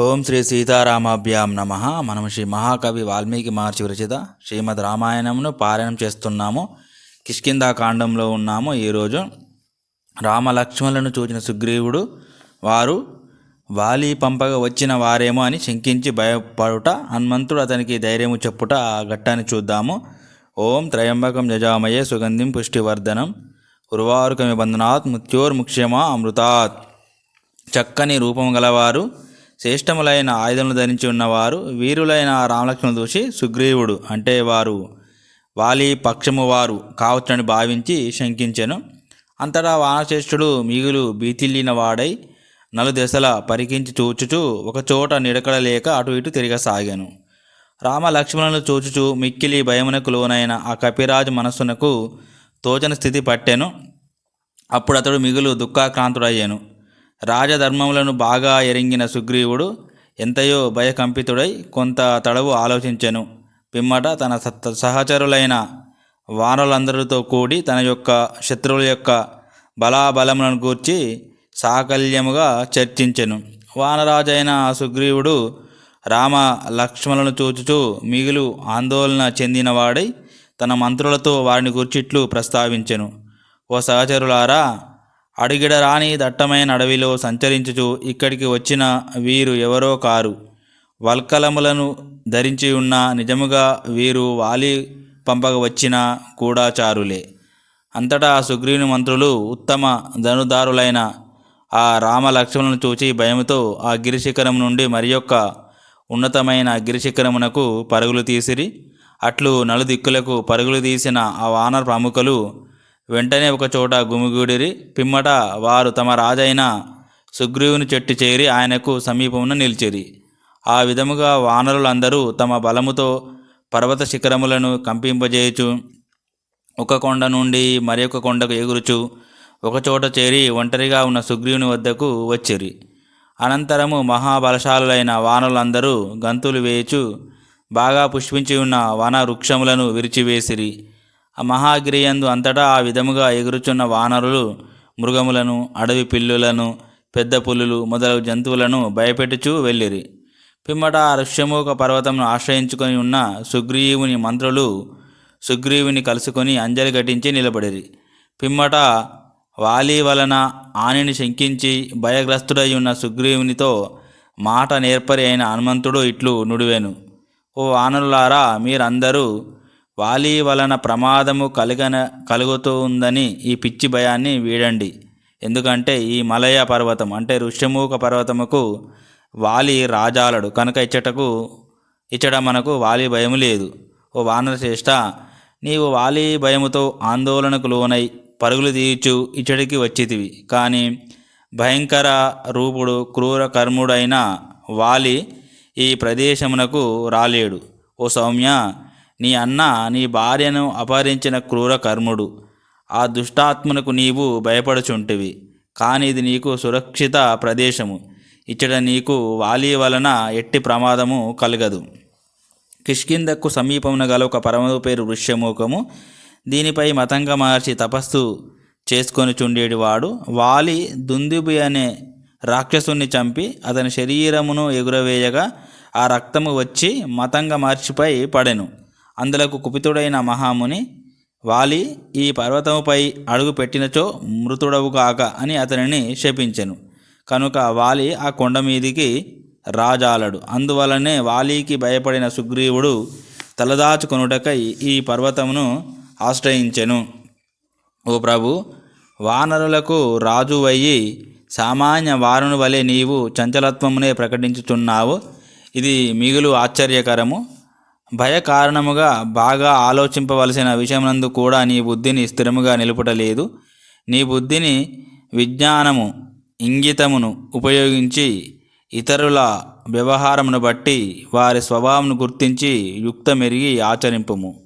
ఓం శ్రీ సీతారామాభ్యాం నమ. మనం శ్రీ మహాకవి వాల్మీకి మహర్షి విరచిత శ్రీమద్ రామాయణంను పారాయణం చేస్తున్నాము. కిష్కిందా కాండంలో ఉన్నాము. ఈరోజు రామలక్ష్మణులను చూచిన సుగ్రీవుడు వారు వాలి పంపగా వచ్చిన వారేమో అని శంకించి భయపడుట హనుమంతుడు అతనికి ధైర్యము చెప్పుట ఆ ఘట్టాన్ని చూద్దాము. ఓం త్రయంబకం జజామయే సుగంధిం పుష్టివర్ధనం. ఉర్వారుకమి బంధనాత్ మృత్యోర్ముక్ష్యమా అమృతాత్. చక్కని రూపం గలవారు శ్రేష్టములైన ఆయుధములు ధరించి ఉన్నవారు వీరులైన రామలక్ష్మణులు చూసి సుగ్రీవుడు. అంటే వారు వాలి పక్షము వారు కావచ్చని భావించి శంకించెను. అంతటా వానశ్రేష్ఠుడు మిగులు బీతిల్లిన వాడై నలుదెసల పరికించి చూచుచూ ఒకచోట నిడకడ లేక అటు ఇటు తిరగసాగాను. రామ లక్ష్మణులు చూచుచూ మిక్కిలి భయమునకు లోనైన ఆ కపిరాజు మనస్సునకు తోచని స్థితి పట్టాను. అప్పుడు అతడు మిగులు దుఃఖాక్రాంతుడయ్యాను. రాజధర్మములను బాగా ఎరింగిన సుగ్రీవుడు ఎంతయో భయకంపితుడై కొంత తడవు ఆలోచించెను. పిమ్మట తన సత్- సహచరులైన వానలందరితో కూడి తన యొక్క శత్రువుల యొక్క బలాబలములను గూర్చి సాకల్యముగా చర్చించెను. వానరాజైన సుగ్రీవుడు రామ లక్ష్మణులను చూచుచూ మిగులు ఆందోళన చెందినవాడై తన మంత్రులతో వారిని గుర్చిట్లు ప్రస్తావించెను. ఓ సహచరులారా అడిగిడరాని దట్టమైన అడవిలో సంచరించుచు ఇక్కడికి వచ్చిన వీరు ఎవరో కారు. వల్కలములను ధరించి ఉన్న నిజముగా వీరు వాలి పంపక వచ్చిన గూఢాచారులే అంతటా సుగ్రీవుని మంత్రులు ఉత్తమ ధనుదారులైన ఆ రామ లక్ష్మణులను చూచి భయముతో ఆ గిరిశిఖరం నుండి మరి యొక్క ఉన్నతమైన గిరిశిఖరమునకు పరుగులు తీసిరి. అట్లు నలుదిక్కులకు పరుగులు తీసిన ఆ వానర ప్రముఖులు వెంటనే ఒకచోట గుమిగూడిరి. పిమ్మట వారు తమ రాజైన సుగ్రీవుని చెట్టు చేరి ఆయనకు సమీపమున నిలిచిరి. ఆ విధముగా వానరులందరూ తమ బలముతో పర్వత శిఖరములను కంపింపజేయుచు ఒక కొండ నుండి మరి ఒక కొండకు ఎగురుచు ఒకచోట చేరి ఒంటరిగా ఉన్న సుగ్రీవుని వద్దకు వచ్చిరి. అనంతరము మహాబలశాలులైన వానరులందరూ గంతులు వేయచు బాగా పుష్పించి ఉన్న వన వృక్షములను విరిచివేసిరి. ఆ మహాగిరియందు అంతటా ఆ విధముగా ఎగురుచున్న వానరులు మృగములను అడవి పిల్లులను పెద్ద పులులు మొదలగు జంతువులను భయపెట్టుచూ వెళ్ళిరి. పిమ్మట ఆ ఋష్యమూక పర్వతమును ఆశ్రయించుకొని ఉన్న సుగ్రీవుని మంత్రులు సుగ్రీవుని కలుసుకొని అంజలి ఘటించి నిలబడిరి. పిమ్మట వాలి వలన ఆనిని శంకించి భయగ్రస్తుడై ఉన్న సుగ్రీవునితో మాట నేర్పరి అయిన హనుమంతుడు ఇట్లు నుడివేను. ఓ ఆనరులారా మీరందరూ వాలి వలన ప్రమాదము కలిగన కలుగుతూ ఉందని ఈ పిచ్చి భయాన్ని వీడండి. ఎందుకంటే ఈ మలయ పర్వతం అంటే ఋష్యమూక పర్వతముకు వాలి రాజాలడు. కనుక ఇచ్చటకు ఇచ్చట మనకు వాలి భయం లేదు. ఓ వానరశ్రేష్ట నీవు వాలి భయముతో ఆందోళనకు లోనై పరుగులు తీర్చు ఇచ్చడికి వచ్చితివి. కానీ భయంకర రూపుడు క్రూర కర్ముడైన వాలి ఈ ప్రదేశమునకు రాలేడు. ఓ సౌమ్య నీ అన్న నీ భార్యను అపహరించిన క్రూర కర్ముడు. ఆ దుష్టాత్మనకు నీవు భయపడుచుంటివి. కానీ ఇది నీకు సురక్షిత ప్రదేశము. ఇచ్చట నీకు వాలి వలన ఎట్టి ప్రమాదము కలగదు. కిష్కిందకు సమీపమున గల ఒక పరమ పేరు వృష్యమూకము దీనిపై మతంగ మహర్షి తపస్సు చేసుకొని చుండేటివాడు వాలి దుందుబి అనే రాక్షసుని చంపి అతని శరీరమును ఎగురవేయగా ఆ రక్తము వచ్చి మతంగ మహర్షిపై పడెను. అందులకు కుపితుడైన మహాముని వాలి ఈ పర్వతముపై అడుగు పెట్టినచో మృతుడవు కాక అని అతనిని శపించెను. కనుక వాలి ఆ కొండ మీదికి రాజాలడు. అందువలనే వాలీకి భయపడిన సుగ్రీవుడు తలదాచుకొనుటకై ఈ పర్వతమును ఆశ్రయించెను. ఓ ప్రభు వానరులకు రాజువయ్యి సామాన్య వారుని వలె నీవు చంచలత్వమునే ప్రకటించుచున్నావు. ఇది మిగులు ఆశ్చర్యకరము. భయ కారణముగా బాగా ఆలోచింపవలసిన విషయమునందు కూడా నీ బుద్ధిని స్థిరముగా నిలుపుటలేదు. నీ బుద్ధిని విజ్ఞానము ఇంగితమును ఉపయోగించి ఇతరుల వ్యవహారమును బట్టి వారి స్వభావమును గుర్తించి యుక్తమెరిగి ఆచరింపుము.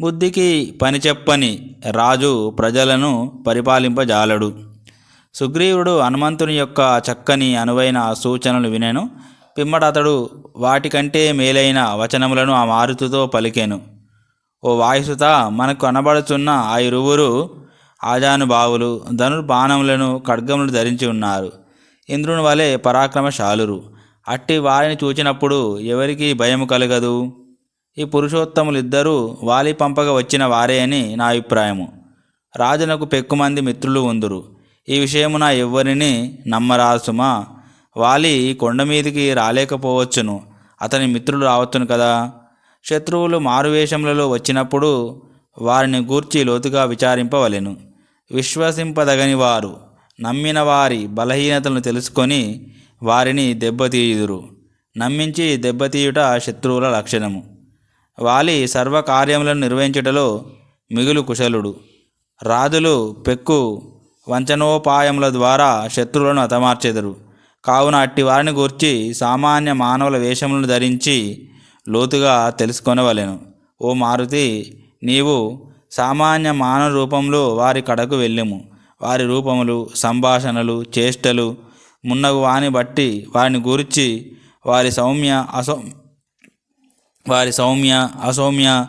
బుద్ధికి పని చెప్పని రాజు ప్రజలను పరిపాలింపజాలడు. సుగ్రీవుడు హనుమంతుని యొక్క చక్కని అనువైన సూచనలు వినెను. పిమ్మట అతడు వాటికంటే మేలైన వచనములను ఆ మారుతుతో పలికెను. ఓ వాయుసుత మనకు కనబడుతున్న ఆ ఇరువురు ఆజానుభావులు ధనుర్బాణములను ఖడ్గములు ధరించి ఉన్నారు. ఇంద్రుని వలె పరాక్రమశాలురు. అట్టి వారిని చూచినప్పుడు ఎవరికి భయం కలగదు. ఈ పురుషోత్తములిద్దరూ వాలి పంపగా వచ్చిన వారే అని నా అభిప్రాయము. రాజునకు పెక్కుమంది మిత్రులు ఉందురు. ఈ విషయమున ఎవ్వరిని నమ్మరాసుమా? వాలి కొండ మీదికి రాలేకపోవచ్చును. అతని మిత్రులు రావచ్చును కదా? శత్రువులు మారువేషములలో వచ్చినప్పుడు వారిని గూర్చి లోతుగా విచారింపవలెను. విశ్వసింపదగని వారు నమ్మిన వారి బలహీనతలను తెలుసుకొని వారిని దెబ్బతీయుదురు. నమ్మించి దెబ్బతీయుట శత్రువుల లక్షణము. వాలి సర్వకార్యములను నిర్వహించుటలో మిగులు కుశలుడు. రాజులు పెక్కు వంచనోపాయముల ద్వారా శత్రువులను హతమార్చెదరు. కావున అట్టి వారిని గూర్చి సామాన్య మానవుల వేషములను ధరించి లోతుగా తెలుసుకొనవలెను. ఓ మారుతి నీవు సామాన్య మానవ రూపంలో వారి కడకు వెళ్ళెము. వారి రూపములు సంభాషణలు చేష్టలు మున్నగు వాని బట్టి వారిని గూర్చి వారి సౌమ్య అసౌ వారి సౌమ్య అసౌమ్య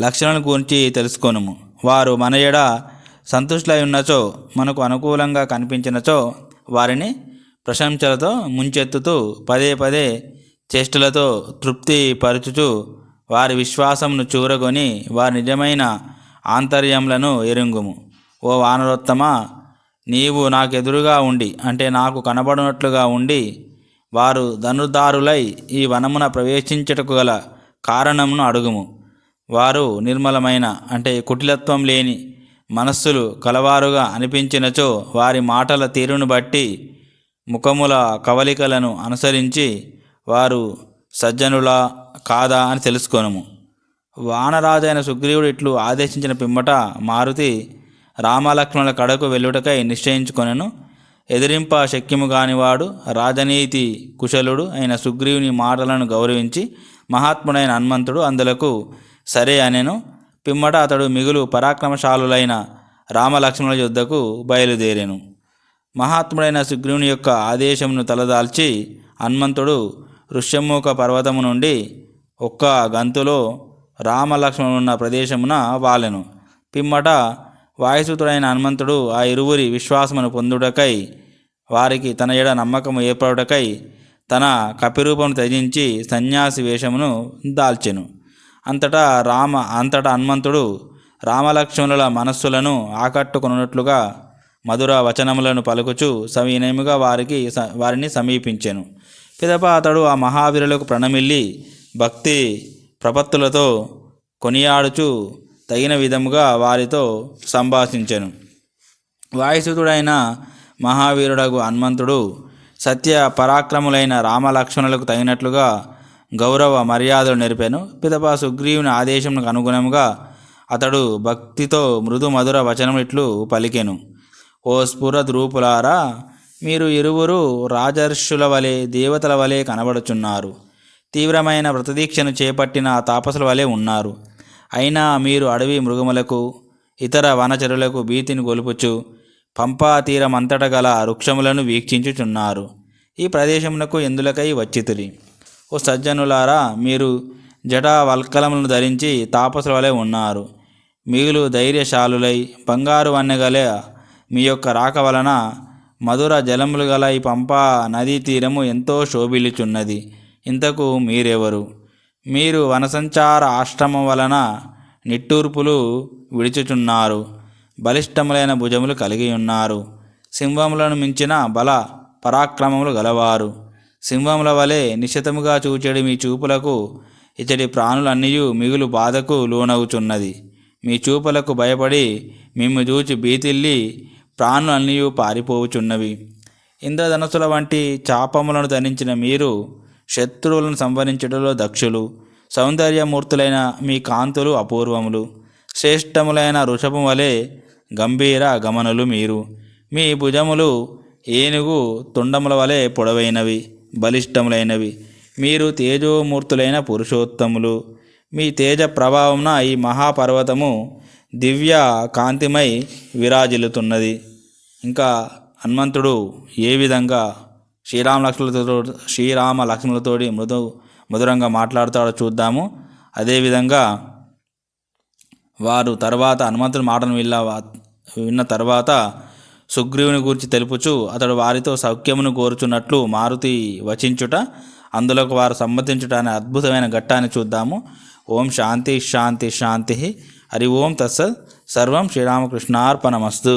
లక్షణాల గురించి తెలుసుకొనుము. వారు మన ఎడ సంతుష్టులై ఉన్నచో మనకు అనుకూలంగా కనిపించినచో వారిని ప్రశంసలతో ముంచెత్తుతూ పదే పదే చేష్టలతో తృప్తి పరచుచు వారి విశ్వాసమును చూరగొని వారి నిజమైన ఆంతర్యములను ఎరుంగుము. ఓ వానరోత్తమ నీవు నాకెదురుగా ఉండి అంటే నాకు కనబడినట్లుగా ఉండి వారు ధనుదారులై ఈ వనమున ప్రవేశించుటకు గల కారణమును అడుగుము. వారు నిర్మలమైన అంటే కుటిలత్వం లేని మనస్సులు కలవారుగా అనిపించినచో వారి మాటల తీరును బట్టి ముఖముల కవలికలను అనుసరించి వారు సజ్జనులా కాదా అని తెలుసుకొనుము. వానరాజైన సుగ్రీవుడు ఇట్లు ఆదేశించిన పిమ్మట మారుతి రామలక్ష్మణుల కడకు వెళ్ళుటకై నిశ్చయించుకొనెను. ఎదిరింప శక్యము కానివాడు రాజనీతి కుశలుడు అయిన సుగ్రీవుని మాటలను గౌరవించి మహాత్ముడైన హనుమంతుడు అందులకు సరే అనెను. పిమ్మట అతడు మిగులు పరాక్రమశాలులైన రామలక్ష్మణుల యుద్ధకు బయలుదేరాను. మహాత్ముడైన సుగ్రీవుని యొక్క ఆదేశమును తలదాల్చి హనుమంతుడు ఋష్యముఖ పర్వతము నుండి ఒక్క గంతులో రామలక్ష్మణున్న ప్రదేశమున వాలెను. పిమ్మట వాయుసుతుడైన హనుమంతుడు ఆ ఇరువురి విశ్వాసమును పొందుటకై వారికి తన ఎడ నమ్మకము ఏర్పడుటకై తన కపిరూపమును త్యజించి సన్యాసి వేషమును దాల్చెను. అంతటా రామ అంతటా హనుమంతుడు రామలక్ష్మణుల మనస్సులను ఆకట్టుకున్నట్లుగా మధుర వచనములను పలుకుచు సవినయముగా వారికి స- వారిని సమీపించెను. పిదప అతడు ఆ మహావీరులకు ప్రణమిల్లి భక్తి ప్రపత్తులతో కొనియాడుచు తగిన విధముగా వారితో సంభాషించెను. వాయుసుతుడైన మహావీరుడగు హనుమంతుడు సత్య పరాక్రములైన రామలక్ష్మణులకు తగినట్లుగా గౌరవ మర్యాదలు నెరిపాను. పిదప సుగ్రీవుని ఆదేశంకు అనుగుణంగా అతడు భక్తితో మృదు మధుర వచనములిట్లు పలికెను. ఓ స్ఫురద్రూపులారా మీరు ఇరువురు రాజర్షుల వలె దేవతల వలె కనబడుచున్నారు. తీవ్రమైన వ్రతదీక్షను చేపట్టిన తాపసుల వలె ఉన్నారు. అయినా మీరు అడవి మృగములకు ఇతర వనచరులకు భీతిని గొలుపుచు పంపా తీరమంతట గల వృక్షములను వీక్షించుచున్నారు. ఈ ప్రదేశమునకు ఎందులకై వచ్చితిరి? ఓ సజ్జనులారా మీరు జటా వల్కలములను ధరించి తాపసుల వలె ఉన్నారు. మిగులు ధైర్యశాలులై బంగారు వన్నెగల మీ యొక్క రాక వలన మధుర జలములు గల ఈ పంపా నదీ తీరము ఎంతో శోభిల్లుచున్నది. ఇంతకు మీరెవరు? మీరు వనసంచార ఆశ్రమం వలన నిట్టూర్పులు విడుచుచున్నారు. బలిష్టములైన భుజములు కలిగి ఉన్నారు. సింహములను మించిన బల పరాక్రమములు గలవారు. సింహముల వలె నిశితముగా చూచెడు మీ చూపులకు ఇతడి ప్రాణులన్నీ మిగులు బాధకు లోనవుచున్నది. మీ చూపులకు భయపడి మిమ్ము చూచి బీతిల్లి ప్రాణులన్నీ పారిపోవుచున్నవి. ఇంద్రధనుసుల వంటి చాపములను ధరించిన మీరు శత్రువులను సంవరించడంలో దక్షులు సౌందర్యమూర్తులైన మీ కాంతులు అపూర్వములు. శ్రేష్టములైన ఋషభం వలె గంభీర గమనులు మీరు. మీ భుజములు ఏనుగు తుండముల వలె పొడవైనవి బలిష్టములైనవి. మీరు తేజోమూర్తులైన పురుషోత్తములు. మీ తేజ ప్రభావమున ఈ మహాపర్వతము దివ్య కాంతిమై విరాజిల్లుతున్నది. ఇంకా హనుమంతుడు ఏ విధంగా శ్రీరామ లక్ష్మణులతో శ్రీరామ లక్ష్మణులతోటి మృదు మధురంగా మాట్లాడతాడో చూద్దాము. అదేవిధంగా వారు తర్వాత హనుమంతుని మాటను విల్ల విన్న తర్వాత సుగ్రీవుని గురించి తెలుపుచు అతడు వారితో సౌఖ్యమును కోరుచున్నట్లు మారుతి వచించుట అందులోకి వారు సమ్మతించడానికి అద్భుతమైన ఘట్టాన్ని చూద్దాము. ఓం శాంతి శాంతి శాంతి. ஹரி ஓம் தசத் சர்வம் ஸ்ரீராமகிருஷ்ணார்ப்பணமஸ்து